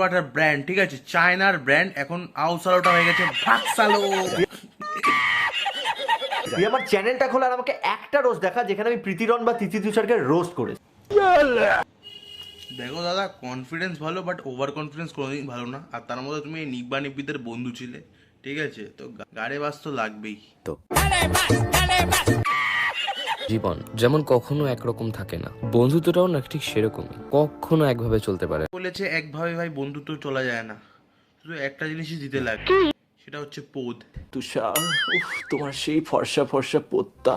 বড় একটা ব্র্যান্ড ঠিক আছে? চায়নার ব্র্যান্ড এখন আউসালোটা হয়ে গেছে ভাকসালো তুই আমার চ্যানেলটা খোলা আর আমাকে একটা রোজ দেখা যেখানে আমি প্রীতিরন বা তিথি তুষারকে রোস্ট করেছি। দেখো দাদা কনফিডেন্স ভালো বাট ওভার কনফিডেন্স কোনোদিন ভালো না। আর তার মধ্যে তুমি নিব্বা নিব্বিদের বন্ধু ছিলে ঠিক আছে? তো গাড়ে বাস তো লাগবেই। জীবন যেমন কখনো একরকম থাকে না। বন্ধুত্বটাও না ঠিক সেরকমই। কখনো একভাবে চলতে পারে। বলেছে একভাবে ভাই বন্ধুত্ব চলা যায় না। শুধু একটা জিনিসই দিতে লাগে। সেটা হচ্ছে পোদ। তুষার উফ তোমার সেই ফর্সা ফর্সা পোত্তা।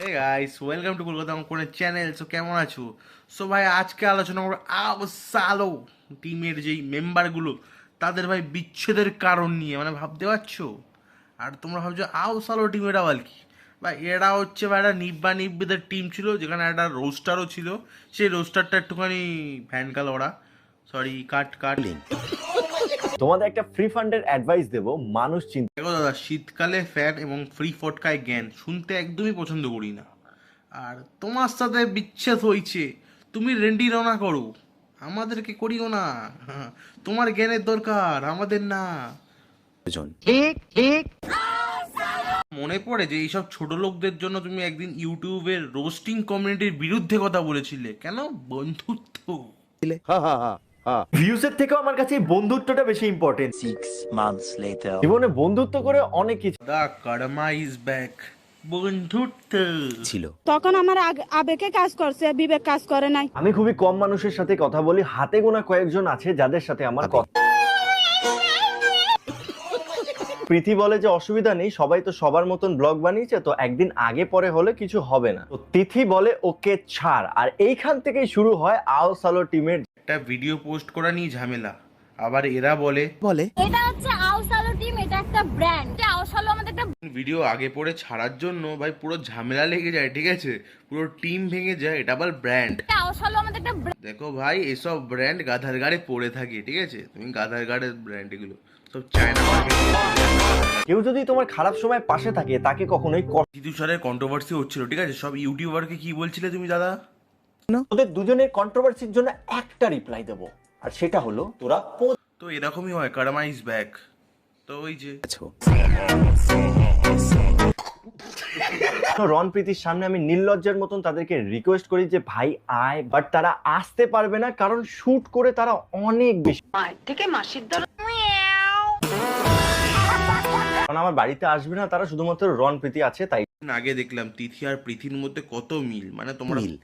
Hey guys welcome to Kolkata কোন চ্যানেল সো কেমন আছো? সো ভাই আজকে আলোচনা করব আবসালো টিমের যেই মেম্বারগুলো তাদের ভাই বিচ্ছেদের কারণ নিয়ে। মানে ভাবতে পারছ? আর তোমরা ভাবছ আও সালো এটা বল কি? বা এরা হচ্ছে বা একটা নিব্বা নিব্বিদের টিম ছিল যেখানে একটা রোস্টারও ছিল। সেই রোস্টারটা একটুখানি ফ্যান কাল ওরা। সরি কাট কাট তোমাদের একটা ফ্রি ফান্ডের অ্যাডভাইস দেবো মানুষ চিন্তা দেখো দাদা শীতকালে ফ্যাট এবং ফ্রি ফটকায় জ্ঞান শুনতে একদমই পছন্দ করি না। আর তোমার সাথে বিচ্ছেদ হয়েছে তুমি রেন্ডি রওনা করো। আমাদেরকে করিও না। হ্যাঁ, তোমার জ্ঞানের দরকার আমাদের না। মনে পড়ে যে এইসব ছোট লোকদের জন্য তুমি একদিন ইউটিউবের রোস্টিং কমিউনিটির বিরুদ্ধে কথা বলেছিলে। কেন? বন্ধুত্ব। ভিউজের থেকেও আমার কাছে বন্ধুত্বটা বেশি ইম্পর্টেন্ট Six months later. জীবনে বন্ধুত্ব করে অনেক কিছু। দা কার্মা ইজ ব্যাক বন্ধুত্ব। ছিল। তখন আমার আগ- আবেগে কাজ করছে বিবেক কাজ করে নাই। আমি খুবই কম মানুষের সাথে কথা বলি হাতে গোনা কয়েকজন আছে যাদের সাথে আমার কথা প্রীতি বলে যে অসুবিধা নেই সবাই তো সবার মতন ব্লগ বানিয়েছে তো একদিন আগে পরে হলে কিছু হবে না। তো তিথি বলে ওকে ছাড় আর এইখান থেকেই শুরু হয় আও সালো টিমের একটা ভিডিও পোস্ট করা নিয়ে ঝামেলা। আবার এরা বলে বলে এটা হচ্ছে আউসালো টিম এটা একটা ব্র্যান্ড আউসালো আমাদের একটা ভিডিও আগে পরে ছাড়ার জন্য ভাই পুরো ঝামেলা লেগে যায় ঠিক আছে? পুরো টিম ভেঙে যায় এটা আবার ব্র্যান্ড আউসালো আমাদের একটা দেখো ভাই এসব ব্র্যান্ড গাধার গাড়ে পড়ে থাকে ঠিক আছে? তুমি গাধার গাড়ের ব্র্যান্ড এগুলো। সব চায়না কেউ যদি তোমার খারাপ সময় পাশে থাকে তাকে কখনোই জিতুসারের কন্ট্রোভার্সি হচ্ছিল ঠিক আছে? সব ইউটিউবারকে কি বলছিলে তুমি দাদা? ওদের দুজনের কন্ট্রোভার্সির জন্য একটা রিপ্লাই দেবো আর সেটা হলো তোরা তো এরকমই হয় কারামা ইজ ব্যাক তো ওই যে। আছো রন প্রীতির সামনে আমি নির্লজ্জার মতন তাদেরকে রিকোয়েস্ট করি যে ভাই আয়। বাট তারা আসতে পারবে না কারণ শুট করে তারা অনেক বেশি। কারণ আমার বাড়িতে আসবে না তারা শুধুমাত্র রন প্রীতি আছে তাই আগে দেখলাম তিথি আর পৃথির মধ্যে কত মিল। মানে তোমরা মিল।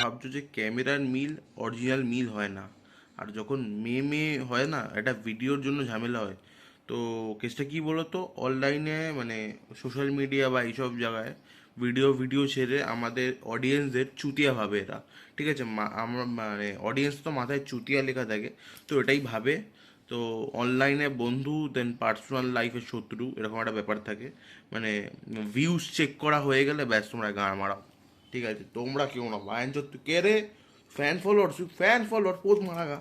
ভাবছ যে ক্যামেরার মিল অরিজিনাল মিল হয় না। আর যখন মেয়ে মেয়ে হয় না এটা ভিডিওর জন্য ঝামেলা হয়। তো কেসটা কি বলো তো অনলাইনে মানে সোশ্যাল মিডিয়া বা এইসব জায়গায় ভিডিও ভিডিও ছেড়ে আমাদের অডিয়েন্সদের চুতিয়া ভাবে এরা। ঠিক আছে? আমরা মানে অডিয়েন্স তো মাথায় চুতিয়া লেখা থাকে, তো এটাই ভাবে। তো অনলাইনে বন্ধু দেন পার্সোনাল লাইফের শত্রু, এরকম একটা ব্যাপার থাকে। মানে ভিউজ চেক করা হয়ে গেলে ব্যাস তোমরা গাঁ মারাও। ঠিক আছে? তোমরা কেউ না। তুই কে রে? ফ্যান ফলোয়ার ফ্যান ফলোয়ার পোদ মারা গা।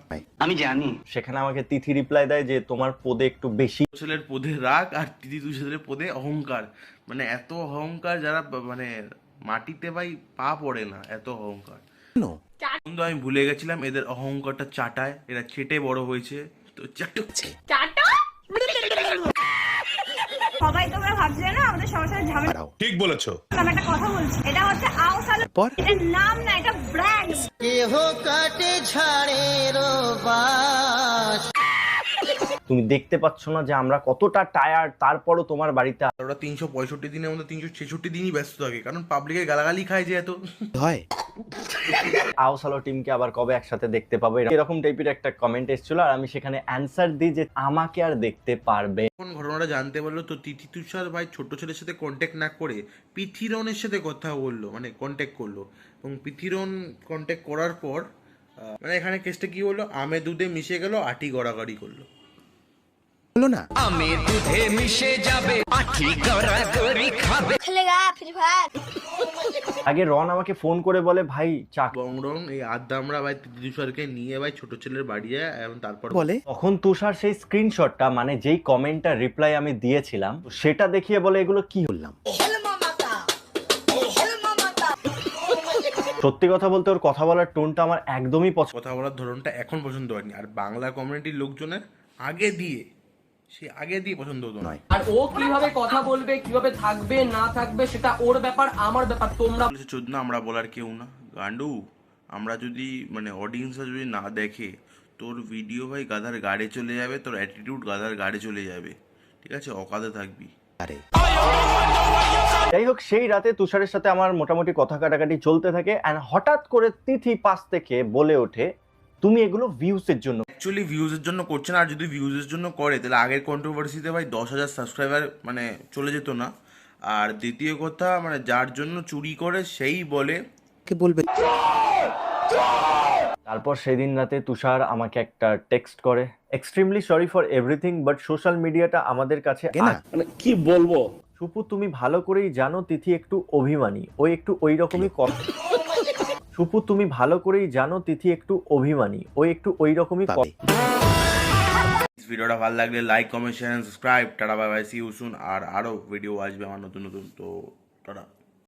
সেখানে আমাকে তিথি রিপ্লাই দেয় যে তোমার পদে একটু বেশি। ছেলের পদে রাগ আর দিদি দুছেলের পদে অহংকার। মানে এত অহংকার যারা মানে মাটিতে ভাই পা পড়ে না এত অহংকার। বন্ধু আমি ভুলে গেছিলাম এদের অহংকারটা চাটায় এরা চেটে বড় হয়েছে। তো চাটু সবাই তোমরা ভাবছিলে না আমাদের সংসারে ঝামেলা ঠিক বলেছ। আমি একটা কথা বলছি এটা হচ্ছে আউসালো এটার নাম না এটা ব্র্যান্ড তুমি দেখতে পাচ্ছ না যে আমরা কতটা টায়ার তারপরও তোমার বাড়িতে ওরা তিনশো পঁয়ষট্টি দিনের মধ্যে তিনশো ছেষট্টি দিনই ব্যস্ত থাকে কারণ পাবলিকের গালাগালি খায় যে এত হয়। আওসালো টিমকে আবার কবে একসাথে দেখতে পাবো? এরকম টাইপের একটা কমেন্ট এসেছিল, আর আমি সেখানে অ্যান্সার দিই যে আমাকে আর দেখতে পারবে। কোন ঘটনাটা জানতে পারল? তো তিথি তুষার ভাই ছোট ছেলের সাথে কন্ট্যাক্ট না করে পিথিরনের সাথে কথা বলল মানে কন্ট্যাক্ট করল। এবং পিথিরন কন্ট্যাক্ট করার পর মানে এখানে কেসটা কি বলল? আমে দুধে মিশে গেল, আটি গড়াগড়ি করল। বলো না? খেলেগা ফ্রি ফায়ার আগে রন আমাকে ফোন করে বলে ভাই চা বং রং এই আদ্দামরা ভাই তুষারকে নিয়ে ভাই ছোট ছেলের বাড়ি যায় এবং তারপর বলে? তখন তুষার সেই স্ক্রিনশটটা মানে যেই কমেন্টটা রিপ্লাই আমি দিয়েছিলাম সেটা দেখিয়ে বলে এগুলো কি বললাম সত্যি কথা বলতে ওর কথা বলার টোনটা আমার একদমই পছন্দ কথা বলার ধরনটা এখন পছন্দ হয়নি। আর বাংলা কমিউনিটির লোকজনের আগে দিয়ে সে আগে দিয়ে পছন্দ হতো নয়। আর ও কীভাবে কথা বলবে কীভাবে থাকবে না থাকবে সেটা ওর ব্যাপার আমার ব্যাপার তোমরা বলেছে চোদ না আমরা বলার কেউ না। গান্ডু আমরা যদি মানে অডিয়েন্সরা যদি না দেখে তোর ভিডিও ভাই গাধার গাড়ি চলে যাবে তোর অ্যাটিটিউড গাধার গাড়ি চলে যাবে। ঠিক আছে? অকাদে থাকবি। আরে। যাই হোক সেই রাতে তুষারের সাথে আমার মোটামুটি কথা কাটাকাটি চলতে থাকে অ্যান্ড হঠাৎ করে তিথি পাশ থেকে বলে ওঠে তুমি এগুলো ভিউসের জন্য। অ্যাকচুয়ালি ভিউজের জন্য করছে না আর যদি ভিউজের জন্য করে তাহলে আগের কন্ট্রোভার্সিতে ভাই দশ হাজার সাবস্ক্রাইবার মানে চলে যেত না। আর দ্বিতীয় কথা মানে যার জন্য চুরি করে সেই বলে কে বলবে? তারপর সেদিন রাতে তুষার আমাকে একটা টেক্সট করে extremely sorry for everything but social মিডিয়াটা আমাদের কাছে কে না? আজ- সুপু তুমি ভালো করেই জানো তিথি একটু অভিমানী ওই একটু ওই রকমই কথা সুপু, তুমি ভালো করেই জানো তিথি একটু অভিমানী। ও একটু ওই রকমই পাবে ভিডিওটা ভালো লাগলে like comment share subscribe tata bye bye see you soon আর আরও ভিডিও আসবে আমার নতুন নতুন। তো, টাটা।